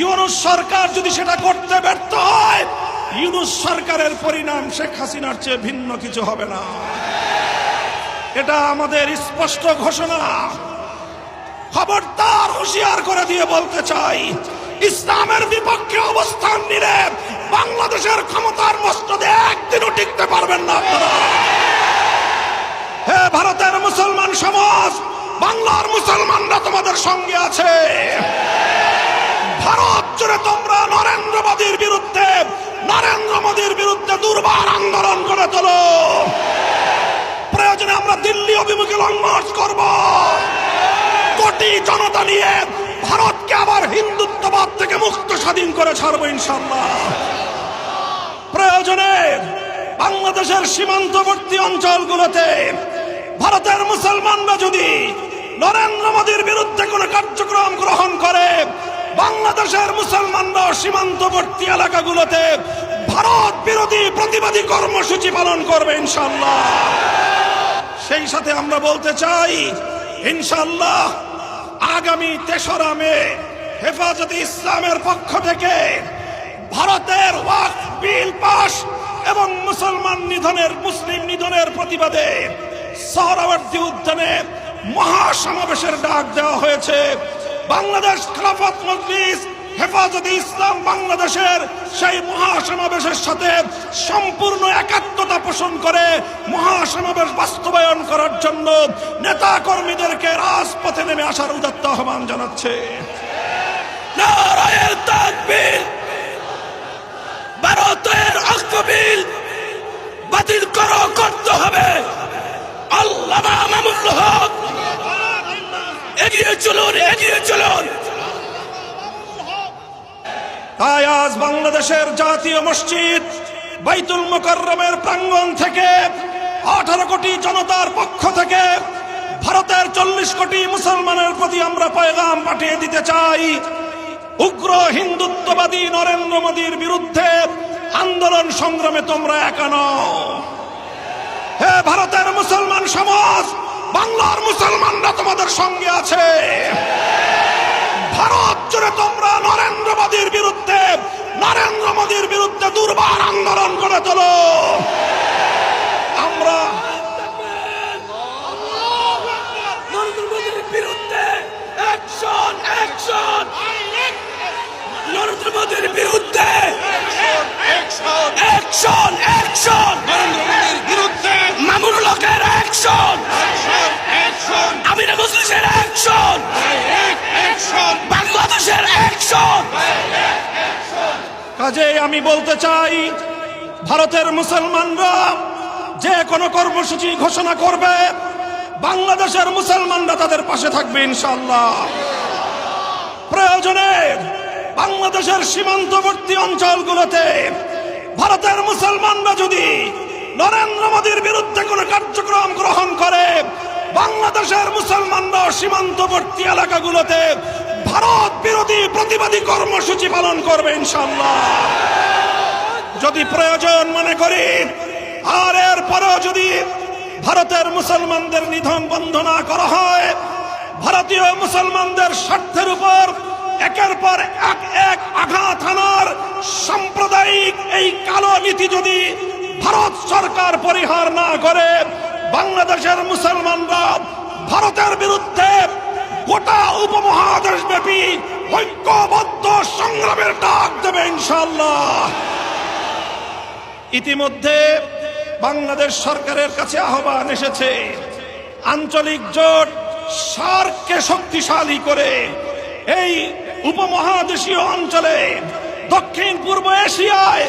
ইউনুস সরকার যদি সেটা করতে ব্যর্থ হয়, ইউনুস সরকারের পরিণাম শেখ হাসিনার চেয়ে ভিন্ন কিছু হবে না। এটা আমাদের স্পষ্ট ঘোষণা। খবরদার হুঁশিয়ার করে দিয়ে বলতে চাই, ইসলামের বিপক্ষে অবস্থান নিলে বাংলাদেশের ক্ষমতার মস্তদে একদিনও টিকতে পারবেন না আপনারা। হে ভারতের মুসলমান সমাজ, বাংলার মুসলমানরা তোমাদের সঙ্গে আছে। ভারত জুড়ে তোমরা নরেন্দ্র মোদীর বিরুদ্ধে, নরেন্দ্র মোদীর বিরুদ্ধে দুর্বার আন্দোলন করে তোলো। প্রয়োজনে আমরা দিল্লি অভিমুখে লং মার্চ করব। কোটি জনতা নিয়ে ভারতকে আবার হিন্দুত্ববাদ থেকে মুক্ত স্বাধীন করে ছাড়বো ইনশাল্লাহ প্রয়োজনে বাংলাদেশের সীমান্তবর্তী অঞ্চলগুলোতে ভারতের মুসলমানরা যদি নরেন্দ্র মোদীর বিরুদ্ধে কোনো কার্যক্রম গ্রহণ করে বাংলাদেশের মুসলমানরা সীমান্তবর্তী এলাকাগুলোতে ভারত বিরোধী প্রতিবাদী কর্মসূচি পালন করবে ইনশাল্লাহ সেই সাথে আমরা বলতে চাই ইনশাল্লাহ আগামী তেসরা মে হেফাজতে ইসলামের পক্ষ থেকে ভারতের ওয়াক বিল পাস এবং মুসলমান নিধনের, মুসলিম নিধনের প্রতিবাদে সহরাবর্তী উদ্যানে মহাসমাবেশের ডাক দেওয়া হয়েছে। বাংলাদেশ খেলাফত মজলিস, হেফাজতে ইসলাম বাংলাদেশের সেই মহাসমাবেশের সাথে সম্পূর্ণ একাত্মতা পোষণ করে মহাসমাবেশ বাস্তবায়ন করার জন্য নেতা কর্মীদেরকে রাজপথে নেমে আসার উদাত্ত আহ্বান জানাচ্ছে। নারায়ের তাকবীর, ভারতের বাতিল করো করতে হবে। আল্লাহ মামুল হক। তাই আজ বাংলাদেশের জাতীয় মসজিদ বাইতুল মোকাররমের প্রাঙ্গণ থেকে আঠারো কোটি জনতার পক্ষ থেকে ভারতের চল্লিশ কোটি মুসলমানের প্রতি আমরা পয়গাম পাঠিয়ে দিতে চাই। উগ্র হিন্দুত্ববাদী নরেন্দ্র মোদীর বিরুদ্ধে আন্দোলন সংগ্রামে তোমরা একা নও। হে ভারতের মুসলমান সমাজ! সঙ্গে আছে। ভারত জুড়ে তোমরা নরেন্দ্র মোদীর বিরুদ্ধে, নরেন্দ্র মোদীর বিরুদ্ধে দুর্বার আন্দোলন করে তোলো। আমরা নরেন্দ্র মোদীর বিরুদ্ধে নরেন্দ্র মোদীর বিরুদ্ধে অ্যাকশন অ্যাকশন বাংলাদেশের অ্যাকশন কাজে আমি বলতে চাই, ভারতের মুসলমানরা যে কোনো কর্মসূচি ঘোষণা করবে, বাংলাদেশের মুসলমানরা তাদের পাশে থাকবে ইনশাল্লাহ প্রয়োজনে বাংলাদেশের সীমান্তবর্তী অঞ্চলগুলোতে ভারতের মুসলমানরা যদি নরেন্দ্র মোদীর বিরুদ্ধে কোনো কার্যক্রম গ্রহণ করে বাংলাদেশের মুসলমানরা সীমান্তবর্তী এলাকাগুলোতে ভারত বিরোধী প্রতিবাদী কর্মসূচি পালন করবে ইনশাল্লাহ যদি প্রয়োজন মনে করি, আর এর পরেও যদি ভারতের মুসলমানদের নিধন বন্ধ না করা হয়, ভারতীয় মুসলমানদের স্বার্থের উপর একের পর এক এক আঘাত হানার সাম্প্রদায়িক এই কালো নীতি যদি ভারত সরকার পরিহার না করে বাংলাদেশের মুসলমানরা ভারতের বিরুদ্ধে গোটা উপমহাদেশ ব্যাপী ঐক্যবদ্ধ সংগ্রামের ডাক দেবে ইনশাল্লাহ ইতিমধ্যে বাংলাদেশ সরকারের কাছে আহ্বান এসেছে, আঞ্চলিক জোট সার্ককে শক্তিশালী করে এই উপমহাদেশীয় অঞ্চলে দক্ষিণ পূর্ব এশিয়ায়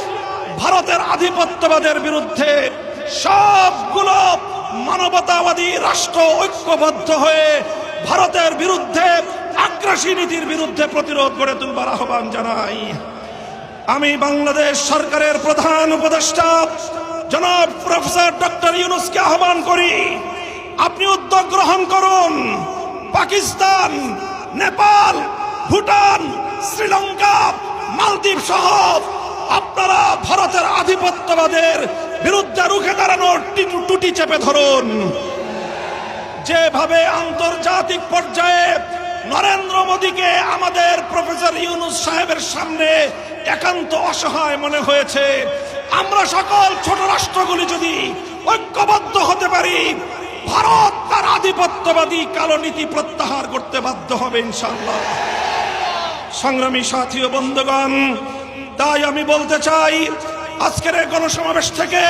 ভারতের আধিপত্যবাদের বিরুদ্ধে সবগুলো মানবতাবাদী রাষ্ট্র ঐক্যবদ্ধ হয়ে ভারতের বিরুদ্ধে আগ্রাসী নীতির বিরুদ্ধে প্রতিরোধ গড়ে তুলবার আহ্বান জানাই। আমি বাংলাদেশ সরকারের প্রধান উপদেষ্টা, জনাব প্রফেসর ডক্টর ইউনুসকে আহ্বান করি, আপনি উদ্যোগ গ্রহণ করুন। পাকিস্তান, নেপাল, ভুটান, শ্রীলঙ্কা, মালদ্বীপ সহ আপনারা ভারতের আধিপত্যবাদের বিরুদ্ধে রুখে দাঁড়ানোর টিটু- চেপে ধরুন। যেভাবে আন্তর্জাতিক পর্যায়ে নরেন্দ্র মোদীকে আমাদের প্রফেসর ইউনুস সাহেবের সামনে একান্ত অসহায় মনে হয়েছে, আমরা সকল ছোট রাষ্ট্রগুলি যদি ঐক্যবদ্ধ হতে পারি, ভারত তার আধিপত্যবাদী কালো নীতি প্রত্যাহার করতে বাধ্য হবে ইনশাল্লাহ সংগ্রামী সাথী ও বন্ধুগণ, তাই আমি বলতে চাই আজকের এই গণসমাবেশ থেকে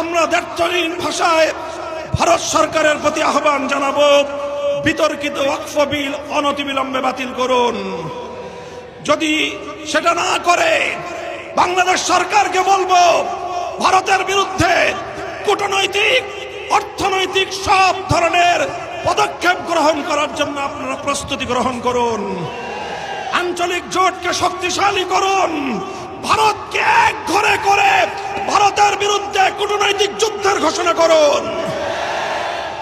আমরা দ্ব্যর্থহীন ভাষায় ভারত সরকারের প্রতি আহ্বান জানাব, বিতর্কিত ওয়াকফ বিল অনতিবিলম্বে বাতিল করুন। যদি সেটা না করে, বাংলাদেশ সরকারকে বলব, ভারতের বিরুদ্ধে কূটনৈতিক, অর্থনৈতিক সব ধরনের পদক্ষেপ গ্রহণ করার জন্য আপনারা প্রস্তুতি গ্রহণ করুন। আঞ্চলিক জোটকে শক্তিশালী করুন। ভারতকে এক ঘরে করে ভারতের বিরুদ্ধে কূটনৈতিক যুদ্ধের ঘোষণা করুন।